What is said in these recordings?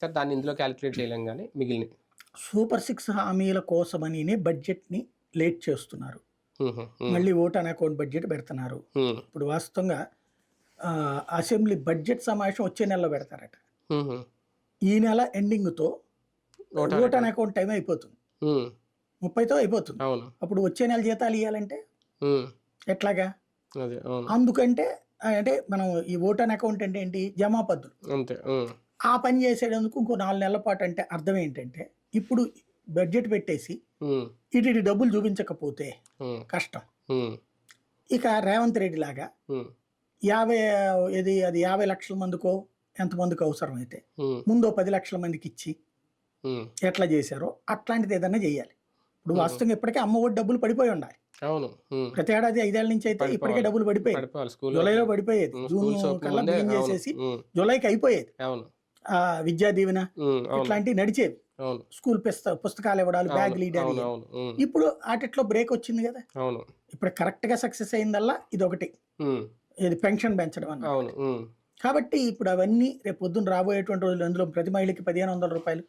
Sir దాన్ని ఇందులో calculate చేయలేం కానీ మిగిలిన సూపర్ సిక్స్ హామీల కోసమని బడ్జెట్ని లేట్ చేస్తున్నారు. మళ్ళీ ఓటాన్ అకౌంట్ బడ్జెట్ పెడుతున్నారు. ఇప్పుడు వాస్తవంగా అసెంబ్లీ బడ్జెట్ సమావేశం వచ్చే నెలలో పెడతారట. ఈ నెల ఎండింగ్తో vote on vote on account. Time అయిపోతుంది. ముప్పైతో అయిపోతుంది. అప్పుడు వచ్చే నెల జీతాలు ఇవ్వాలంటే. ఎట్లాగా? అందుకంటే అంటే మనం ఈ ఓటాన్ అకౌంట్ అంటే ఏంటి జమా పద్దులు అంతే. ఆ పని చేసేటందుకు ఇంకో నాలుగు నెలల పాటు అంటే అర్థం ఏంటంటే ఇప్పుడు బడ్జెట్ పెట్టేసి. ఇటు ఇటు డబ్బులు చూపించకపోతే. కష్టం. ఇక రేవంత్ రెడ్డి లాగా. యాభై ఇది అది యాభై లక్షల మందికో ఎంతమందికి అవసరం అయితే. ముందో పది లక్షల మందికి ఇచ్చి. ఎట్లా చేశారో అట్లాంటిది ఏదైనా చేయాలి ఇప్పుడు వాస్తవంగా ఇప్పటికే అమ్మ ఒడి డబ్బులు పడిపోయి ఉండాలి అవును. ప్రతి ఏడాది ఐదేళ్ళ నుంచి అయితే ఇప్పటికే. డబ్బులు పడిపోయాయి. జూలైలో పడిపోయేది. జూన్ కల్లా. చేసేసి. జూలైకి అయిపోయేది. ఆ విద్యా దీవెన ఇట్లాంటివి నడిచేవి. అవును. స్కూల్ పుస్త పుస్తకాలు ఇవ్వడాలు బ్యాగ్ అవును లీడర్ అవును అవును. ఉమ్. ఇప్పుడు ఆటిట్లో బ్రేక్ వచ్చింది కదా. ఇప్పుడు కరెక్ట్గా సక్సెస్ అయిందల్లా ఇది ఒకటి. ఇది పెన్షన్ పెంచడం అన్న ఉమ్. కాబట్టి ఇప్పుడు అవన్నీ రేపు పొద్దున్న రాబోయేటువంటి రోజులు అందులో ప్రతి మహిళకి పదిహేను వందల రూపాయలు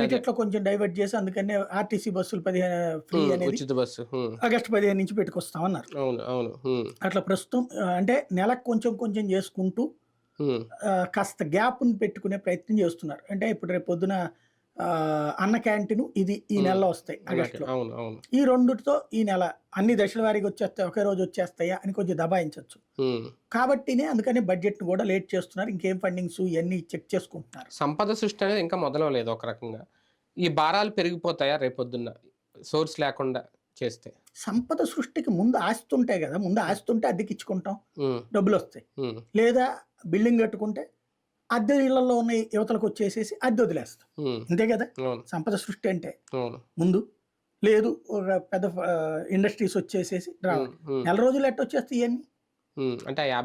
వీటిలో కొంచెం డైవర్ట్ చేసి అందుకనే ఆర్టీసీ బస్సులు పదిహేను ఫ్రీ ఉమ్. అనేది బస్సు ఉమ్. ఆగస్టు పదిహేను నుంచి పెట్టుకొస్తామన్నారు అవును అవును ఉమ్. అట్లా ప్రస్తుతం అంటే నెలకు కొంచెం కొంచెం చేసుకుంటూ కాస్త గ్యాప్ని పెట్టుకునే ప్రయత్నం చేస్తున్నారు అంటే ఇప్పుడు రేపు పొద్దున అన్న క్యాంటీన్ ఇది ఈ నెలలో వస్తాయి ఆగస్టులో. అవును అవును. ఈ రెండుతో ఈ నెల అన్ని దశల వారీగా వచ్చేస్తాయి ఒకే రోజు వచ్చేస్తాయా అని కొంచెం దబాయించవచ్చు. కాబట్టినే అందుకని బడ్జెట్ను కూడా లేట్ చేస్తున్నారు. ఇంకేం ఫండింగ్స్ ఇవన్నీ చెక్ చేసుకుంటున్నారు. సంపద సృష్టి అనేది ఇంకా మొదలవలేదు ఒక రకంగా. ఈ భారాలు పెరిగిపోతాయా రేపొద్దున్న? సోర్స్ లేకుండా చేస్తే. సంపద సృష్టికి ముందు ఆస్తి ఉంటాయి కదా ముందు ఆస్తి ఉంటే అద్దెకి ఇచ్చుకుంటాం ఉమ్. డబ్బులు వస్తాయి. లేదా బిల్డింగ్ కట్టుకుంటే అద్దె ఇళ్ళలో ఉన్న యువతలకు వచ్చేసేసి అద్దె వదిలేస్తాం. అంతే కదా సంపద సృష్టి అంటే ముందు లేదు ఒక పెద్ద ఇండస్ట్రీస్ వచ్చేసేసి. నెల రోజులు ఎట్ట వచ్చేస్తాయి ఇవన్నీ. అంటే